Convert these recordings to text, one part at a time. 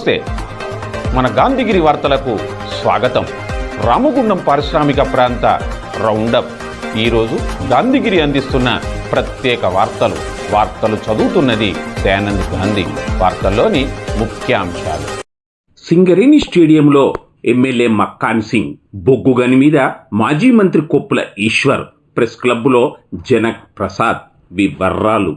నమస్తే. మన గాంధీగిరి వార్తలకు స్వాగతం. రామగుండం పారిశ్రామిక ప్రాంత రౌండప్. ఈరోజు గాంధీగిరి అందిస్తున్న ప్రత్యేక వార్తలు. వార్తలు చదువుతున్నది దయానంద్ గాంధీ. వార్తల్లోని ముఖ్యాంశాలు. సింగరేణి స్టేడియంలో ఎమ్మెల్యే మక్కాన్ సింగ్ బొగ్గుగని మీద మాజీ మంత్రి కొప్పుల ఈశ్వర్ ప్రెస్ క్లబ్లో జనక్ ప్రసాద్ వివర్రాలు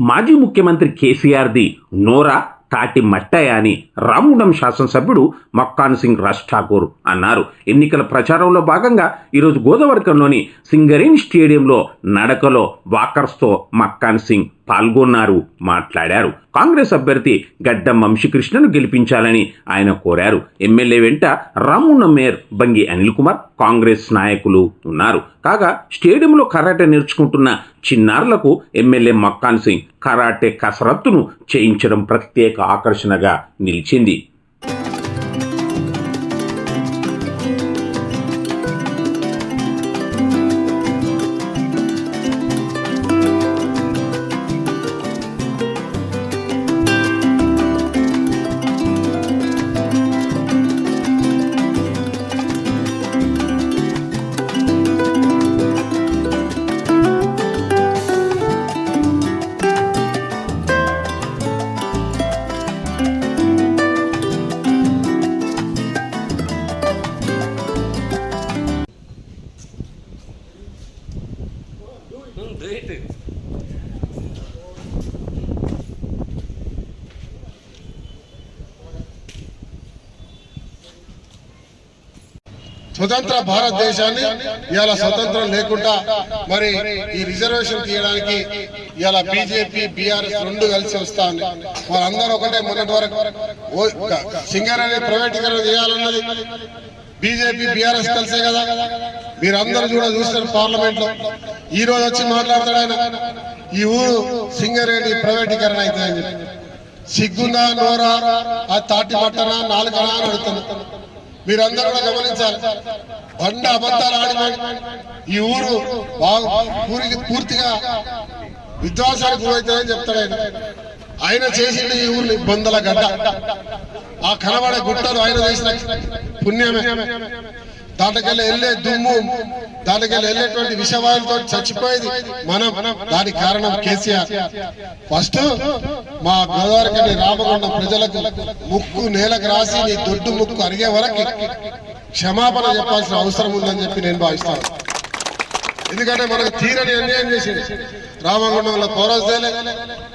మాజీ ముఖ్యమంత్రి కేసీఆర్ది నోరా తాటి మట్టయ్య అని రామగుండం శాసనసభ్యుడు మక్కాన్ సింగ్ రాజ్ ఠాకూర్ అన్నారు. ఎన్నికల ప్రచారంలో భాగంగా ఈరోజు గోదావరికంలోని సింగరేణి స్టేడియంలో నడకలో వాకర్స్తో మక్కాన్ సింగ్ పాల్గొన్నారు మాట్లాడారు. కాంగ్రెస్ అభ్యర్థి గడ్డం వంశీకృష్ణను గెలిపించాలని ఆయన కోరారు. ఎమ్మెల్యే వెంట రామగుండం మేయర్ బంగి అనిల్ కుమార్ కాంగ్రెస్ నాయకులు ఉన్నారు. కాగా స్టేడియంలో కరాటే నేర్చుకుంటున్న చిన్నారులకు ఎమ్మెల్యే మక్కాన్ సింగ్ కరాటే కసరత్తును చేయించడం ప్రత్యేక ఆకర్షణగా నిలిచింది. స్వతంత్ర భారతదేశాన్ని ఇవాళ స్వతంత్రం లేకుండా మరి ఈ రిజర్వేషన్ తీయడానికి ఇవాళ బీజేపీ బీఆర్ఎస్ రెండు కలిసి వస్తా ఉంది వాళ్ళందరూ ఒకటే మొన్నటి వరకు ఓ- సింగరేణి ప్రైవేటీకరణ చేయాలన్నది. బీజేపీ బీఆర్ఎస్ కలిసే కదా. మీరందరూ కూడా చూస్తారు పార్లమెంట్లో ఈ రోజు వచ్చి మాట్లాడతాడు ఆయన. ఈ ఊరు సింగరేణి ప్రైవేటీకరణ అయితే సిగ్గునా చెప్పి సిగ్గుందా నోరా? ఆ తాటి పట్టనా నాలుగనా అని అడుగుతాను. మీరందరూ కూడా గమనించాలి. బండ అబద్ధాలు ఆడి ఈ ఊరు పూర్తిగా విధ్వాసానికి గురవుతుందని చెప్తాడు ఆయన. ఆయన చేసింది ఈ ఊరిని ఇబ్బందుల గడ్డ. ఆ కనబడే గుట్టలు ఆయన చేసిన పుణ్యమే. దాంట్లోకెళ్ళి వెళ్ళే దుమ్ము దాంట్లోకెళ్ళి వెళ్ళేటువంటి విషవాయులతో చచ్చిపోయేది మనం. దానికి కారణం కేసీఆర్. ఫస్ట్ మా గోదావరికని రామగుండం ప్రజలకు ముక్కు నేలకు రాసి నీ దొడ్డు ముక్కు అరిగే వరకు క్షమాపణ చెప్పాల్సిన అవసరం ఉందని చెప్పి నేను భావిస్తాను. ఎందుకంటే మనకు తీరని అన్యాయం చేసిండు. రామగుండంలో పౌరస్తేలే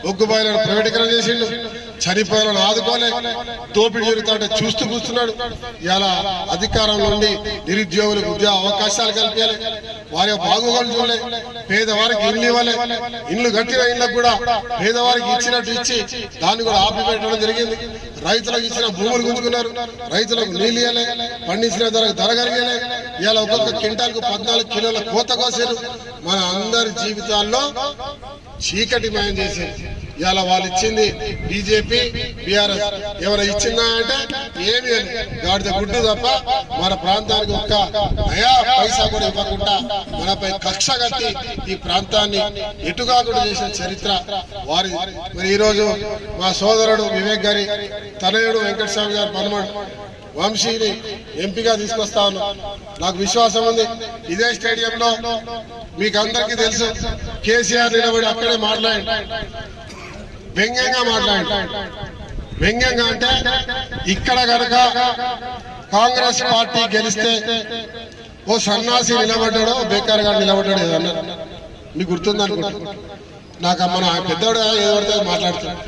ఉగ్గుబాయిలను ప్రైవేటీకరణ చేసిండు. చనిపోయిన ఆదుకోలే. దోపిడి జరుగుతుంటే చూస్తూ కూర్చున్నాడు. ఇలా అధికారం నుండి నిరుద్యోగులకు ఉద్యోగ అవకాశాలు కల్పించాలి. వారి యొక్క బాగోగులు చూడలే. పేదవారికి ఇల్లు ఇవ్వలే. ఇల్లు కట్టిన ఇళ్ళకు కూడా పేదవారికి ఇచ్చినట్టు ఇచ్చి దాన్ని కూడా ఆపిపెట్టడం జరిగింది. రైతులకు ఇచ్చిన భూములు గుంజుకున్నారు. రైతులకు నీళ్ళు ఇవ్వలే. పండించిన ధర ధర కలిగలే ఇలా ఒక్కొక్క క్వింటాల్కు పద్నాలుగు కిలోల కోత కోసారు. మన అందరి జీవితాల్లో చీకటి మయం ఇవాళ వాళ్ళు ఇచ్చింది బీజేపీ బీఆర్ఎస్ ఎవరు ఇచ్చిందా అంటే ఏమి గాడిద గుడ్డు తప్ప మన ప్రాంతానికి ఒక్క నయా పైసా కూడా ఇవ్వకుండా మనపై కక్ష కట్టి ఈ ప్రాంతాన్ని ఎటుకాకుండా చేసిన చరిత్ర వారి మరి ఈరోజు మా సోదరుడు వివేక్ గారి తనయుడు వెంకటస్వామి గారు పనుమడు వంశీని ఎంపీగా తీసుకొస్తా ఉన్నాం నాకు విశ్వాసం ఉంది. ఇదే స్టేడియంలో మీకు అందరికీ తెలుసు కేసీఆర్ నిలబడి అక్కడే మాట్లాడి వ్యంగ్యంగా మాట్లాడి వ్యంగ్యంగా అంటే ఇక్కడ కనుక కాంగ్రెస్ పార్టీ గెలిస్తే ఓ సన్నాసి నిలబడ్డాడో బేకార్ గారు నిలబడ్డాడు ఏదన్నా? మీకు గుర్తుంది నాకు మన పెద్దవాడు ఏదో పడితే మాట్లాడుతాడు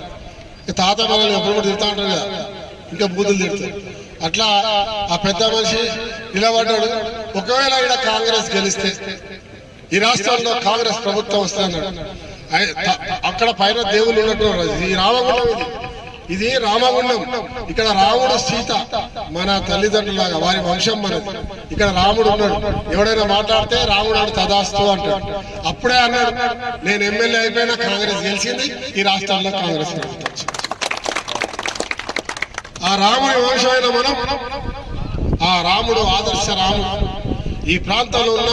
తాత మనల్ని ఎప్పుడు కూడా తిడతా ఉంటాడు కదా ఇంకా బూతులు తిడతాడు అట్లా ఆ పెద్ద మనిషి నిలబడ్డాడు. ఒకవేళ ఇక్కడ కాంగ్రెస్ గెలిస్తే ఈ రాష్ట్రంలో కాంగ్రెస్ ప్రభుత్వం వస్తున్నాడు అక్కడ పైన దేవుళ్ళు ఉన్నట్టు ఈ రామగుండం ఇది. ఇది రామగుండం. ఇక్కడ రాముడు సీత మన తల్లిదండ్రులాగా వారి వంశం మనది. ఇక్కడ రాముడు ఉన్నాడు. ఎవడైనా మాట్లాడితే రాముడు ఆడు తదాస్తు అంటాడు. అప్పుడే అన్నాడు నేను ఎమ్మెల్యే అయిపోయినా కాంగ్రెస్ గెలిచింది ఈ రాష్ట్రాల్లో కాంగ్రెస్ ఆ రాముడి వంశమైన మనం ఆ రాముడు ఆదర్శ రాముడు. ఈ ప్రాంతంలో ఉన్న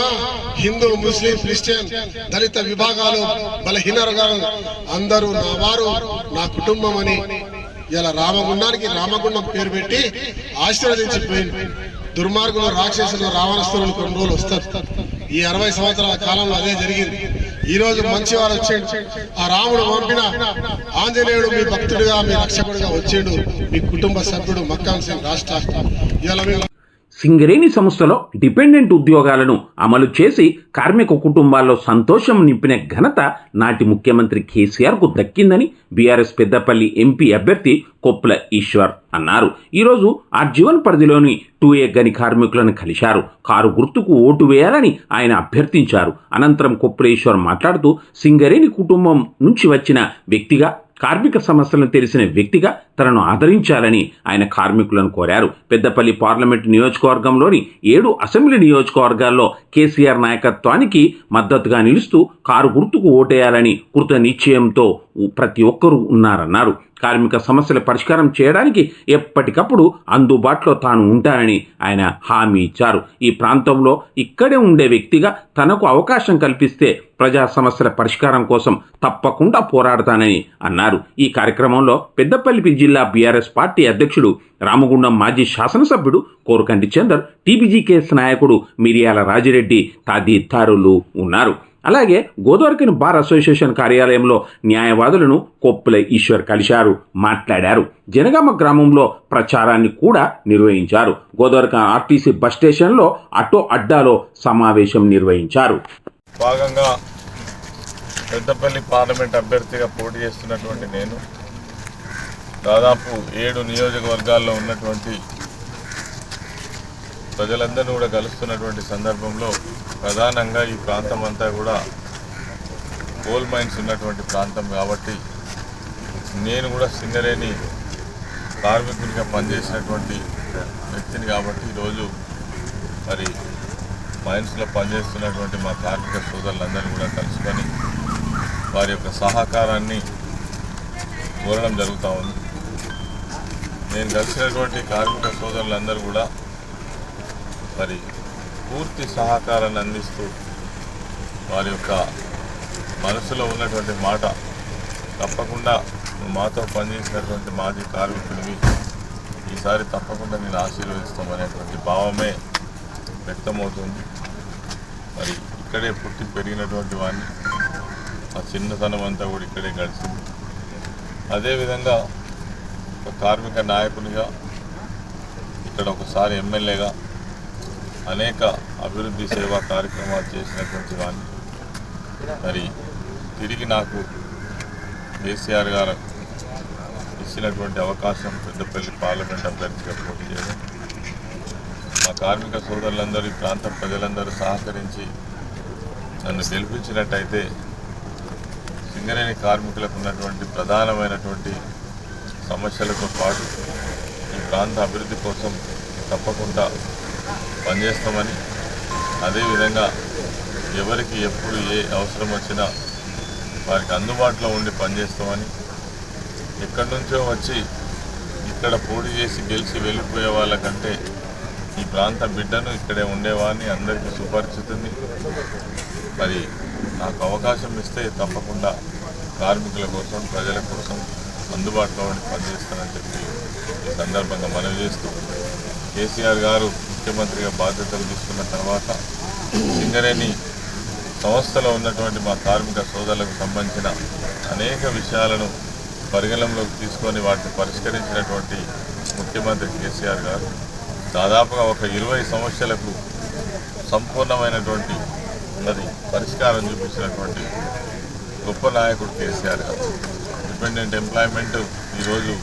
హిందూ ముస్లిం క్రిస్టియన్ దళిత విభాగాలు బలహీన వర్గాలు అందరూ నా వారు నా కుటుంబం అని ఇలా రామగుండానికి రామగుండం పేరు పెట్టి ఆశీర్వదించిపోయింది దుర్మార్గులు రాక్షసులు రావణస్తులు కొన్ని రోజులు వస్తారు. ఈ అరవై సంవత్సరాల కాలంలో అదే జరిగింది. ఈ రోజు మంచి వారు వచ్చాడు ఆ రాముడు పంపిన ఆంజనేయుడు మీ భక్తుడిగా మీ రక్షకుడిగా వచ్చాడు మీ కుటుంబ సభ్యుడు మక్కాన్ సింగ్ రాష్ట్ర. ఇలా సింగరేణి సంస్థలో డిపెండెంట్ ఉద్యోగాలను అమలు చేసి కార్మిక కుటుంబాల్లో సంతోషం నింపిన ఘనత నాటి ముఖ్యమంత్రి కేసీఆర్కు దక్కిందని బీఆర్ఎస్ పెద్దపల్లి ఎంపీ అభ్యర్థి కొప్పుల ఈశ్వర్ అన్నారు. ఈరోజు ఆ జీవన్ పరిధిలోని టూ ఏ గని కార్మికులను కలిశారు. కారు గుర్తుకు ఓటు వేయాలని ఆయన అభ్యర్థించారు. అనంతరం కొప్పుల ఈశ్వర్ మాట్లాడుతూ సింగరేణి కుటుంబం నుంచి వచ్చిన వ్యక్తిగా కార్మిక సమస్యలను తెలిసిన వ్యక్తిగా తనను ఆదరించాలని ఆయన కార్మికులను కోరారు. పెద్దపల్లి పార్లమెంటు నియోజకవర్గంలోని ఏడు అసెంబ్లీ నియోజకవర్గాల్లో కేసీఆర్ నాయకత్వానికి మద్దతుగా నిలుస్తూ కారు గుర్తుకు ఓటేయాలని కృత నిశ్చయంతో ప్రతి ఒక్కరూ ఉన్నారన్నారు. కార్మిక సమస్యల పరిష్కారం చేయడానికి ఎప్పటికప్పుడు అందుబాటులో తాను ఉంటానని ఆయన హామీ ఇచ్చారు. ఈ ప్రాంతంలో ఇక్కడే ఉండే వ్యక్తిగా తనకు అవకాశం కల్పిస్తే ప్రజా సమస్యల పరిష్కారం కోసం తప్పకుండా పోరాడతానని అన్నారు. ఈ కార్యక్రమంలో పెద్దపల్లి జిల్లా బీఆర్ఎస్ పార్టీ అధ్యక్షుడు రామగుండం మాజీ శాసనసభ్యుడు కోరుకంటి చందర్ టీబీజీకేఎస్ నాయకుడు మిరియాల రాజిరెడ్డి తదితరులు ఉన్నారు. అలాగే గోదావరికని బార్ అసోసియేషన్ కార్యాలయంలో న్యాయవాదులను కొప్పుల ఈశ్వర్ కలిశారు మాట్లాడారు. జనగామ గ్రామంలో ప్రచారాన్ని కూడా నిర్వహించారు. గోదావరిక ఆర్టీసీ బస్ స్టేషన్లో అటో అడ్డాలో సమావేశం నిర్వహించారు. భాగంగా పెద్దపల్లి పార్లమెంట్ అభ్యర్థిగా పోటీ చేస్తున్నటువంటి నేను దాదాపు ఏడు నియోజకవర్గాల్లో ఉన్నటువంటి ప్రజలందరినీ కూడా కలుస్తున్నటువంటి సందర్భంలో ప్రధానంగా ఈ ప్రాంతం అంతా కూడా కోల్ మైన్స్ ఉన్నటువంటి ప్రాంతం కాబట్టి నేను కూడా సింగరేణి కార్మికునిగా పనిచేసినటువంటి వ్యక్తిని కాబట్టి ఈరోజు మరి మైన్స్లో పనిచేస్తున్నటువంటి మా కార్మిక సోదరులందరినీ కూడా కలుసుకొని వారి యొక్క సహకారాన్ని కోరడం జరుగుతూ ఉంది. నేను కలిసినటువంటి కార్మిక సోదరులందరూ కూడా మరి పూర్తి సహకారాన్ని అందిస్తూ వారి యొక్క మనసులో ఉన్నటువంటి మాట తప్పకుండా నువ్వు మాతో పనిచేసినటువంటి మాజీ కార్మికుడివి ఈసారి తప్పకుండా నేను ఆశీర్వదిస్తామనేటువంటి భావమే వ్యక్తమవుతుంది. మరి ఇక్కడే పుట్టి పెరిగినటువంటి వాడిని ఆ చిన్నతనం అంతా కూడా ఇక్కడే గడిచింది. అదేవిధంగా ఒక కార్మిక నాయకునిగా ఇక్కడ ఒకసారి ఎమ్మెల్యేగా అనేక అభివృద్ధి సేవా కార్యక్రమాలు చేసినటువంటి వాడిని మరి తిరిగి నాకు కేసీఆర్ గారు ఇచ్చినటువంటి అవకాశం పెద్దపల్లి పార్లమెంట్ అభ్యర్థిగా పోటీ చేయడం. మా కార్మిక సోదరులందరూ ఈ ప్రాంత ప్రజలందరూ సహకరించి నన్ను గెలిపించినట్టయితే సింగరేణి కార్మికులకు ఉన్నటువంటి ప్రధానమైనటువంటి సమస్యలతో పాటు ఈ ప్రాంత అభివృద్ధి కోసం తప్పకుండా పనిచేస్తామని. అదేవిధంగా ఎవరికి ఎప్పుడు ఏ అవసరం వచ్చినా వారికి అందుబాటులో ఉండి పనిచేస్తామని. ఎక్కడి నుంచో వచ్చి ఇక్కడ పోటీ చేసి గెలిచి వెళ్ళిపోయే వాళ్ళకంటే ఈ ప్రాంత బిడ్డను ఇక్కడే ఉండేవాడిని అందరికీ సుపరిచితుంది. మరి నాకు అవకాశం ఇస్తే తప్పకుండా కార్మికుల కోసం ప్రజల కోసం అందుబాటులో ఉండి పనిచేస్తానని చెప్పి ఈ సందర్భంగా మనవి చేస్తూ కేసీఆర్ గారు ముఖ్యమంత్రిగా బాధ్యతలు తీసుకున్న తర్వాత సింగరేణి సంస్థలో ఉన్నటువంటి మా కార్మిక సోదరులకు సంబంధించిన అనేక విషయాలను పరిగణలోకి తీసుకొని వాటిని పరిష్కరించినటువంటి ముఖ్యమంత్రి కేసీఆర్ గారు. దాదాపుగా ఒక ఇరవై సమస్యలకు సంపూర్ణమైనటువంటి అది పరిష్కారం చూపించినటువంటి గొప్ప నాయకుడు కేసీఆర్ గారు. డిపెండెంట్ ఎంప్లాయ్మెంట్ ఈరోజు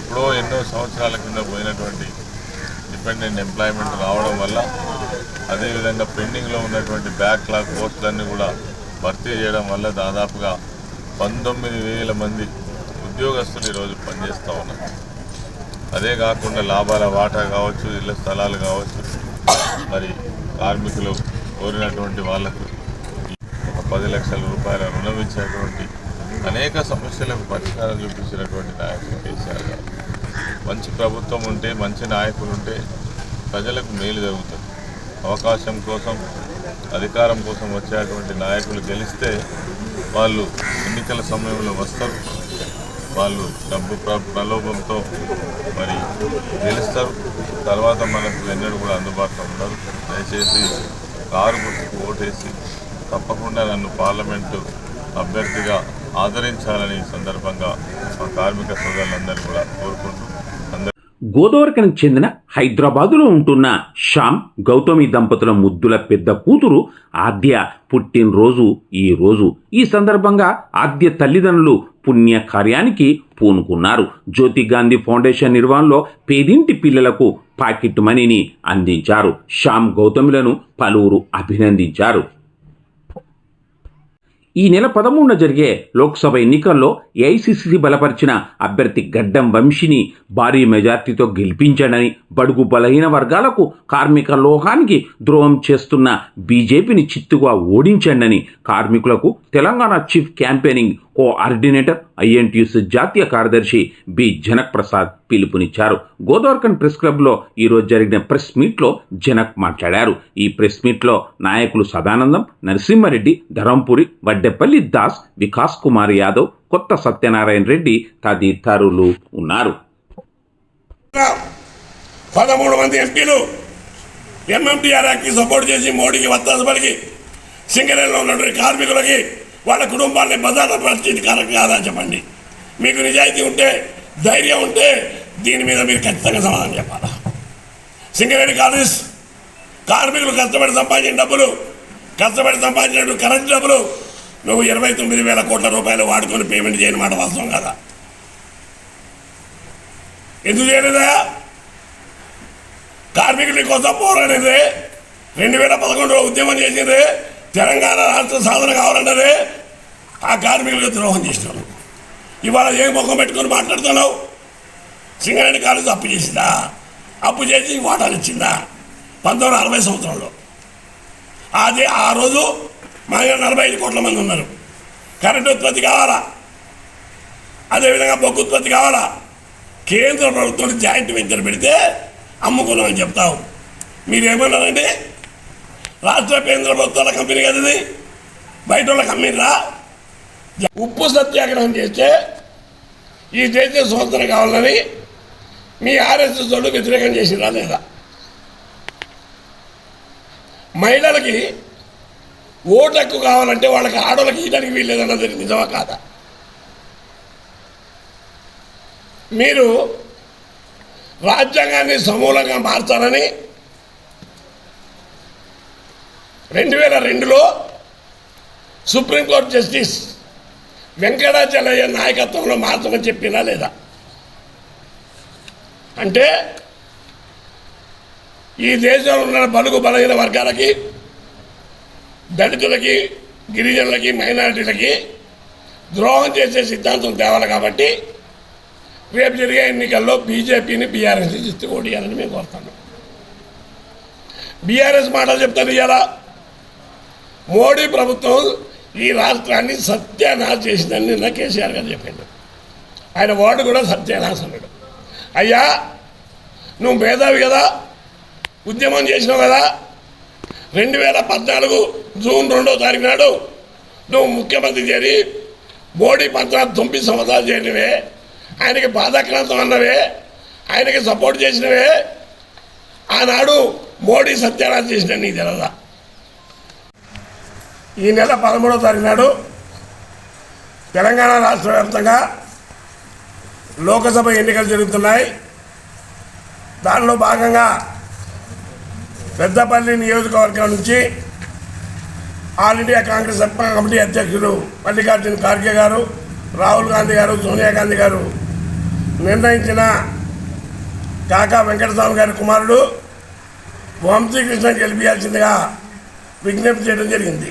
ఎప్పుడో ఎన్నో సంవత్సరాల కింద పోయినటువంటి డిపెండెంట్ ఎంప్లాయ్మెంట్ రావడం వల్ల అదేవిధంగా పెండింగ్లో ఉన్నటువంటి బ్యాక్లాగ్ పోస్టులన్నీ కూడా భర్తీ చేయడం వల్ల దాదాపుగా పంతొమ్మిది వేల మంది ఉద్యోగస్తులు ఈరోజు పనిచేస్తూ ఉన్నారు. అదే కాకుండా లాభాల వాటా కావచ్చు ఇళ్ళ స్థలాలు కావచ్చు మరి కార్మికులు కోరినటువంటి వాళ్ళకు ఒక పది లక్షల రూపాయల రుణం ఇచ్చేటువంటి అనేక సమస్యలకు పరిష్కారం చూపించినటువంటి నాయకులు కేసీఆర్ గారు. మంచి ప్రభుత్వం ఉంటే మంచి నాయకులు ఉంటే ప్రజలకు మేలు జరుగుతుంది. అవకాశం కోసం అధికారం కోసం వచ్చేటువంటి నాయకులు గెలిస్తే వాళ్ళు ఎన్నికల సమయంలో వస్తారు. వాళ్ళు డబ్బు ప్ర- ప్రలోభంతో మరి గెలుస్తారు. తర్వాత మనకు ఎన్నడూ కూడా అందుబాటులో ఉండరు దయచేసి కారు గుర్తుకు ఓటేసి తప్పకుండా నన్ను పార్లమెంటు అభ్యర్థిగా ఆదరించాలని సందర్భంగా మా కార్మిక సోదరులందరూ కూడా కోరుకుంటూ గోదావరికనికి చెందిన హైదరాబాదులో ఉంటున్న శ్యామ్ గౌతమి దంపతుల ముద్దుల పెద్ద కూతురు ఆద్య పుట్టినరోజు ఈ రోజు. ఈ సందర్భంగా ఆద్య తల్లిదండ్రులు పుణ్య కార్యానికి పూనుకున్నారు. జ్యోతి గాంధీ ఫౌండేషన్ నిర్వహణలో పేదింటి పిల్లలకు పాకెట్ మనీని అందించారు. శ్యామ్ గౌతమిలను పలువురు అభినందించారు. ఈ నెల పదమూడున జరిగే లోక్సభ ఎన్నికల్లో ఏఐసిసి బలపరిచిన అభ్యర్థి గడ్డం వంశీని భారీ మెజార్టీతో గెలిపించాడని బడుగు బలహీన వర్గాలకు కార్మిక లోహానికి ద్రోహం చేస్తున్న బీజేపీని చిత్తుగా ఓడించండని కార్మికులకు Telangana chief campaigning coordinator INTUC జాతీయ కార్యదర్శి బి. జనక్ ప్రసాద్ పిలుపునిచ్చారు. గోదావరికన్ ప్రెస్ క్లబ్లో ఈరోజు జరిగిన ప్రెస్ మీట్లో జనక్ మాట్లాడారు. ఈ ప్రెస్ మీట్లో నాయకులు సదానందం నరసింహారెడ్డి ధరంపురి వడ్డెపల్లి దాస్ వికాస్ కుమార్ యాదవ్ కొత్త సత్యనారాయణ రెడ్డి తదితరులు ఉన్నారు. పదమూడు మంది ఎంపీలు ఎంఎంటీఆర్ యాక్ట్కి సపోర్ట్ చేసి మోడీకి వత్తాసు పలికి సింగరేణిలో ఉన్నటువంటి కార్మికులకి వాళ్ళ కుటుంబాన్ని భద్రత పరిస్థితి కరెక్ట్ కాదా చెప్పండి. మీకు నిజాయితీ ఉంటే ధైర్యం ఉంటే దీని మీద మీరు ఖచ్చితంగా సమాధానం చెప్పాలా. సింగరేణి కాలేజ్ కార్మికులు కష్టపడి సంపాదించిన డబ్బులు కష్టపడి సంపాదించిన కరెంట్ డబ్బులు నువ్వు ఇరవై తొమ్మిది వేల కోట్ల రూపాయలు వాడుకొని పేమెంట్ చేయని మాట వాస్తవం కదా? ఎందుకు చేయలేదా? కార్మికుల కోసం పోరాడింది రెండు వేల పదకొండులో ఉద్యమం చేసింది తెలంగాణ రాష్ట్ర సాధన కావాలంటారే ఆ కార్మికులకు ద్రోహం చేసినావు ఇవాళ ఏ ముఖం పెట్టుకొని మాట్లాడుతున్నావు? సింగరేణి కాలేజ్ అప్పు చేసిందా? అప్పు చేసి వాటాలు ఇచ్చిందా? పంతొమ్మిది అరవై సంవత్సరంలో. అది ఆ రోజు మా దగ్గర నలభై ఐదు కోట్ల మంది ఉన్నారు. కరెంటు ఉత్పత్తి కావాలా? అదేవిధంగా బొగ్గు ఉత్పత్తి కావాలా? కేంద్ర ప్రభుత్వం జాయింట్ వెంచర్ పెడితే అమ్ముకున్నామని చెప్తావు. మీరేమన్నారండి రాష్ట్ర కేంద్ర ప్రభుత్వాల కంపెనీ కదా ఇది? బయట వాళ్ళకి అమ్మిర్రా ఉప్పు సత్యాగ్రహం చేస్తే ఈ దేశ స్వతంత్రం కావాలని మీ ఆర్ఎస్ఎస్ వాళ్ళు వ్యతిరేకం చేసిరా లేదా? మహిళలకి ఓటు హక్కు కావాలంటే వాళ్ళకి ఆడవాళ్ళకి ఇయడానికి వీల్లేదన్నది నిజమా కాదా? మీరు రాజ్యాంగాన్ని సమూలంగా మార్చాలని రెండు వేల రెండులో సుప్రీంకోర్టు జస్టిస్ వెంకటాచలయ్య నాయకత్వంలో మార్చమని చెప్పినా లేదా? అంటే ఈ దేశంలో ఉన్న బలుగు బలహీన వర్గాలకి దళితులకి గిరిజనులకి మైనారిటీలకి ద్రోహం చేసే సిద్ధాంతం తేవాలి కాబట్టి రేపు జరిగే ఎన్నికల్లో బీజేపీని బీఆర్ఎస్ చిత్తు ఓడియాలని మేము కోరుతాను బీఆర్ఎస్ మాటలు చెప్తాను ఇలా మోడీ ప్రభుత్వం ఈ రాష్ట్రాన్ని సత్యానాశ చేసిందని నిన్న కేసీఆర్ గారు చెప్పిండు. ఆయన వార్డు కూడా సత్యానాశ అన్నాడు అయ్యా నువ్వు మేధావి కదా ఉద్యమం చేసినావు కదా. రెండు వేల పద్నాలుగు జూన్ రెండో తారీఖు నాడు నువ్వు ముఖ్యమంత్రి చేరి మోడీ పంచాయత్ తొమ్మిది సంవత్సరాలు చేరినవే ఆయనకి బాధాక్రాంతం అన్నవే ఆయనకి సపోర్ట్ చేసినవే. ఆనాడు మోడీ సత్యానాశ చేసిన నీకు తెలదా? ఈ నెల పదమూడవ తారీఖు నాడు తెలంగాణ రాష్ట్ర వ్యాప్తంగా లోకసభ ఎన్నికలు జరుగుతున్నాయి. దానిలో భాగంగా పెద్దపల్లి నియోజకవర్గం నుంచి ఆల్ ఇండియా కాంగ్రెస్ కమిటీ అధ్యక్షులు మల్లికార్జున ఖార్గే గారు రాహుల్ గాంధీ గారు సోనియా గాంధీ గారు నిర్ణయించిన కాకా వెంకటస్వామి గారి కుమారుడు వంశీకృష్ణ గెలిపించాల్సిందిగా విజ్ఞప్తి చేయడం జరిగింది.